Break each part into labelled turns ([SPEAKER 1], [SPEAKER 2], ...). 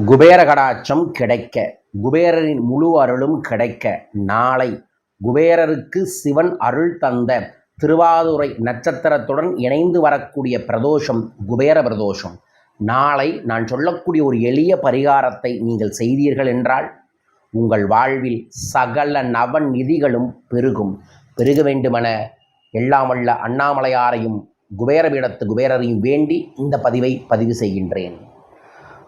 [SPEAKER 1] குபேர கடாட்சம் கிடைக்க குபேரரின் முழு அருளும் கிடைக்க நாளை குபேரருக்கு சிவன் அருள் தந்த திருவாதுரை நட்சத்திரத்துடன் இணைந்து வரக்கூடிய பிரதோஷம் குபேர பிரதோஷம். நாளை நான் சொல்லக்கூடிய ஒரு எளிய பரிகாரத்தை நீங்கள் செய்தீர்கள் என்றால் உங்கள் வாழ்வில் சகல நவ நிதிகளும் பெருகும். பெருக வேண்டுமென எல்லாமல்ல அண்ணாமலையாரையும் குபேரபீடத்து குபேரரையும் வேண்டி இந்த பதிவை பதிவு செய்கின்றேன்.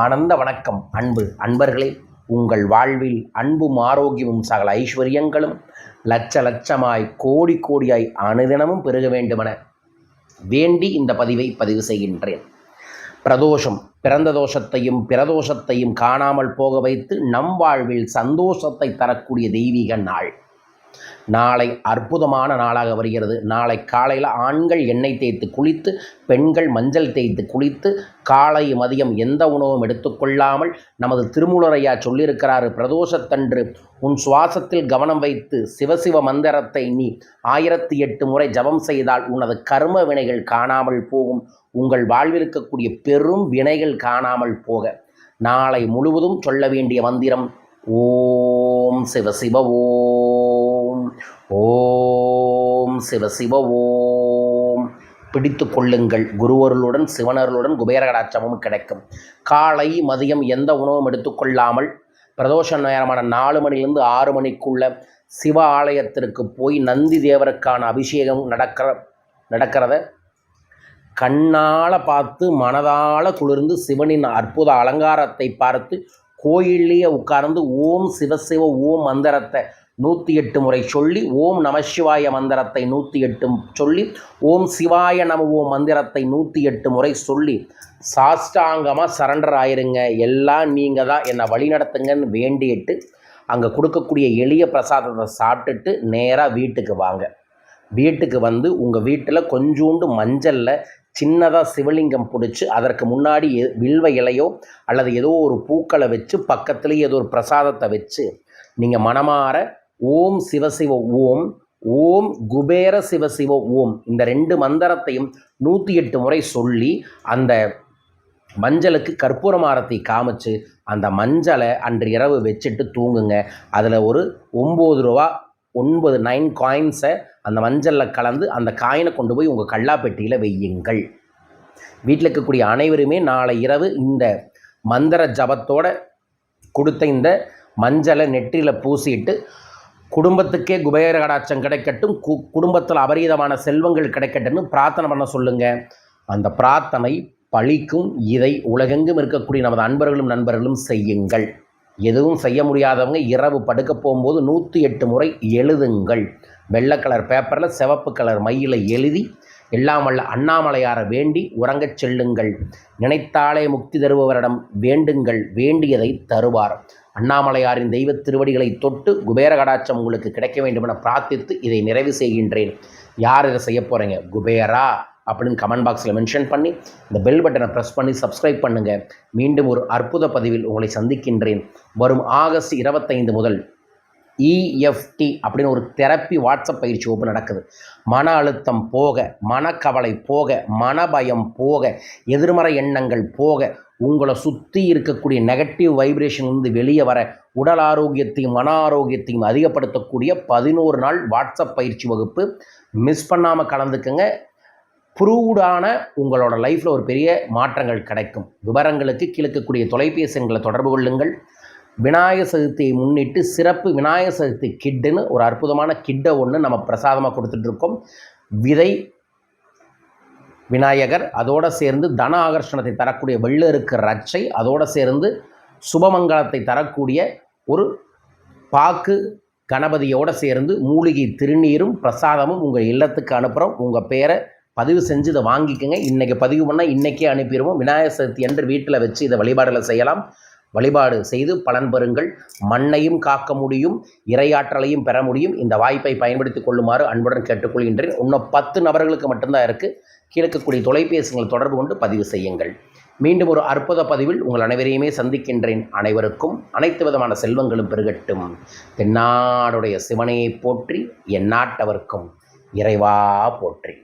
[SPEAKER 1] ஆனந்த வணக்கம் அன்பு அன்பர்களே. உங்கள் வாழ்வில் அன்பும் ஆரோக்கியமும் சகல ஐஸ்வர்யங்களும் லட்ச லட்சமாய் கோடி கோடியாய் அனுதினமும் பெருக வேண்டுமென வேண்டி இந்த பதிவை பதிவு செய்கின்றேன். பிரதோஷம் பிறந்த தோஷத்தையும் பிரதோஷத்தையும் காணாமல் போக வைத்து நம் வாழ்வில் சந்தோஷத்தை தரக்கூடிய தெய்வீக நாள். நாளை அற்புதமான நாளாக வருகிறது. நாளை காலையில் ஆண்கள் எண்ணெய் தேய்த்து குளித்து பெண்கள் மஞ்சள் தேய்த்து குளித்து காலை மதியம் எந்த உணவும் எடுத்துக்கொள்ளாமல் நமது திருமூலரையா சொல்லியிருக்கிறாரு பிரதோஷத்தன்று உன் சுவாசத்தில் கவனம் வைத்து சிவசிவ மந்திரத்தை நீ ஆயிரத்தி எட்டு முறை ஜபம் செய்தால் உனது கர்ம வினைகள் காணாமல் போகும். உங்கள் வாழ்வில் இருக்கக்கூடிய பெரும் வினைகள் காணாமல் போக. நாளை முழுவதும் சொல்ல வேண்டிய மந்திரம் ஓம் சிவ சிவ ஓம் ஓம் சிவ சிவ ஓம். பிடித்து கொள்ளுங்கள். குருவருளுடன் சிவனருளுடன் குபேரகடாட்சமும் கிடைக்கும். காலை மதியம் எந்த உணவும் எடுத்துக்கொள்ளாமல் பிரதோஷ நேரமான நாலு மணிலிருந்து ஆறு மணிக்குள்ள சிவ ஆலயத்திற்கு போய் நந்தி தேவருக்கான அபிஷேகம் நடக்கிற நடக்கிறத கண்ணால் பார்த்து மனதால் குளிர்ந்து சிவனின் அற்புத அலங்காரத்தை பார்த்து கோயிலேயே உட்கார்ந்து ஓம் சிவசிவ ஓம் மந்திரத்தை நூற்றி எட்டு முறை சொல்லி ஓம் நமசிவாய மந்திரத்தை நூற்றி எட்டு சொல்லி ஓம் சிவாய நம ஓம் மந்திரத்தை நூற்றி எட்டு முறை சொல்லி சாஷ்டாங்கமாக சரண்டர் ஆயிருங்க. எல்லாம் நீங்கள் தான். என்னை வழிநடத்துங்கன்னு வேண்டிட்டு அங்கே கொடுக்கக்கூடிய எளிய பிரசாதத்தை சாப்பிட்டுட்டு நேராக வீட்டுக்கு வாங்க. வீட்டுக்கு வந்து உங்கள் வீட்டில் கொஞ்சோண்டு மஞ்சளில் சின்னதாக சிவலிங்கம் பிடிச்சி அதற்கு முன்னாடி எ- வில்வ இலையோ அல்லது ஏதோ ஒரு பூக்களை வச்சு பக்கத்துலேயே ஏதோ ஒரு பிரசாதத்தை வச்சு நீங்கள் மனமாற ஓம் சிவசிவ ஓம் ஓம் குபேர சிவசிவ ஓம் இந்த ரெண்டு மந்திரத்தையும் நூற்றி எட்டு முறை சொல்லி அந்த மஞ்சளுக்கு கற்பூரமாரத்தை காமிச்சு அந்த மஞ்சளை அன்று இரவு வச்சுட்டு தூங்குங்க. அதில் ஒரு ஒம்பது ரூபா ஒன்பது நைன் காயின்ஸை அந்த மஞ்சளில் கலந்து அந்த காயினை கொண்டு போய் உங்கள் கல்லாப்பெட்டியில் வையுங்கள். வீட்டில் இருக்கக்கூடிய அனைவருமே நாளை இரவு இந்த மந்திர ஜபத்தோட கொடுத்த இந்த மஞ்சளை நெற்றியில் பூசிட்டு குடும்பத்துக்கே குபேர கடாட்சம் கிடைக்கட்டும் கு குடும்பத்தில் அபரீதமான செல்வங்கள் கிடைக்கட்டும்னு பிரார்த்தனை பண்ண சொல்லுங்கள் அந்த பிரார்த்தனை பழிக்கும் இதை உலகெங்கும் இருக்கக்கூடிய நமது அன்பர்களும் நண்பர்களும் செய்யுங்கள். எதுவும் செய்ய முடியாதவங்க இரவு படுக்க போகும்போது நூற்றி எட்டு முறை எழுதுங்கள். வெள்ளை கலர் பேப்பரில் சிவப்பு கலர் மையில் எழுதி எல்லாம் வல்ல அண்ணாமலையாரை வேண்டி உறங்கச் செல்லுங்கள். நினைத்தாலே முக்தி தருபவரிடம் வேண்டுங்கள் வேண்டியதை தருவார். அண்ணாமலையாரின் தெய்வ திருவடிகளை தொட்டு குபேர கடாட்சம் உங்களுக்கு கிடைக்க வேண்டும் என பிரார்த்தித்து இதை நிறைவு செய்கின்றேன். யார் இதை செய்ய போகிறீங்க குபேரா? அப்படின்னு கமெண்ட் பாக்ஸில் மென்ஷன் பண்ணி இந்த பெல் பட்டனை ப்ரெஸ் பண்ணி சப்ஸ்கிரைப் பண்ணுங்கள் மீண்டும் ஒரு அற்புத பதிவில் உங்களை சந்திக்கின்றேன். வரும் ஆகஸ்ட் இருபத்தைந்து முதல் இஎஃப்டி அப்படின்னு ஒரு தெரப்பி வாட்ஸ்அப் பயிற்சி வகுப்பு நடக்குது. மன அழுத்தம் போக மனக்கவலை போக மனபயம் போக எதிர்மறை எண்ணங்கள் போக உங்களை சுற்றி இருக்கக்கூடிய நெகட்டிவ் வைப்ரேஷன் வந்து வெளியே வர உடல் ஆரோக்கியத்தையும் மன ஆரோக்கியத்தையும் அதிகப்படுத்தக்கூடிய பதினோரு நாள் வாட்ஸ்அப் பயிற்சி வகுப்பு. மிஸ் பண்ணாமல் கலந்துக்கங்க. ப்ரூவ்டான உங்களோட லைஃப்பில் ஒரு பெரிய மாற்றங்கள் கிடைக்கும். விவரங்களுக்கு கிழக்கக்கூடிய தொலைபேசி எங்களை தொடர்பு கொள்ளுங்கள். விநாயகர் சதுர்த்தியை முன்னிட்டு சிறப்பு விநாயகர் சதுர்த்தி கிட்டுன்னு ஒரு அற்புதமான கிட்டை ஒன்று நம்ம பிரசாதமாக கொடுத்துட்ருக்கோம் விதை விநாயகர் அதோடு சேர்ந்து தன ஆகர்ஷணத்தை தரக்கூடிய வெள்ளருக்கு ரட்சை அதோடு சேர்ந்து சுபமங்கலத்தை தரக்கூடிய ஒரு பாக்கு கணபதியோடு சேர்ந்து மூலிகை திருநீரும் பிரசாதமும் உங்கள் இல்லத்துக்கு அனுப்புகிறோம் உங்கள் பேரை பதிவு செஞ்சு இதை வாங்கிக்கோங்க. இன்றைக்கி பதிவு பண்ணால் இன்றைக்கே அனுப்பிடுவோம். விநாயகர் சதுர்த்தி என்று வீட்டில் வச்சு இதை வழிபாடுகளை செய்யலாம். வழிபாடு செய்து பலன் பெறுங்கள். மண்ணையும் காக்க முடியும் இரையாற்றலையும் பெற முடியும். இந்த வாய்ப்பை பயன்படுத்திக் கொள்ளுமாறு அன்புடன் கேட்டுக்கொள்கின்றேன். இன்னும் பத்து நபர்களுக்கு மட்டும்தான் இருக்குது கீழக்கக்கூடிய தொலைபேசிகள் தொடர்பு கொண்டு பதிவு செய்யுங்கள். மீண்டும் ஒரு அற்புத பதிவில் உங்கள் அனைவரையுமே சந்திக்கின்றேன் அனைவருக்கும். அனைத்து விதமான செல்வங்களும் பெருகட்டும். தென்னாடுடைய சிவனையை போற்றி எந்நாட்டவர்க்கும் இறைவா போற்றி.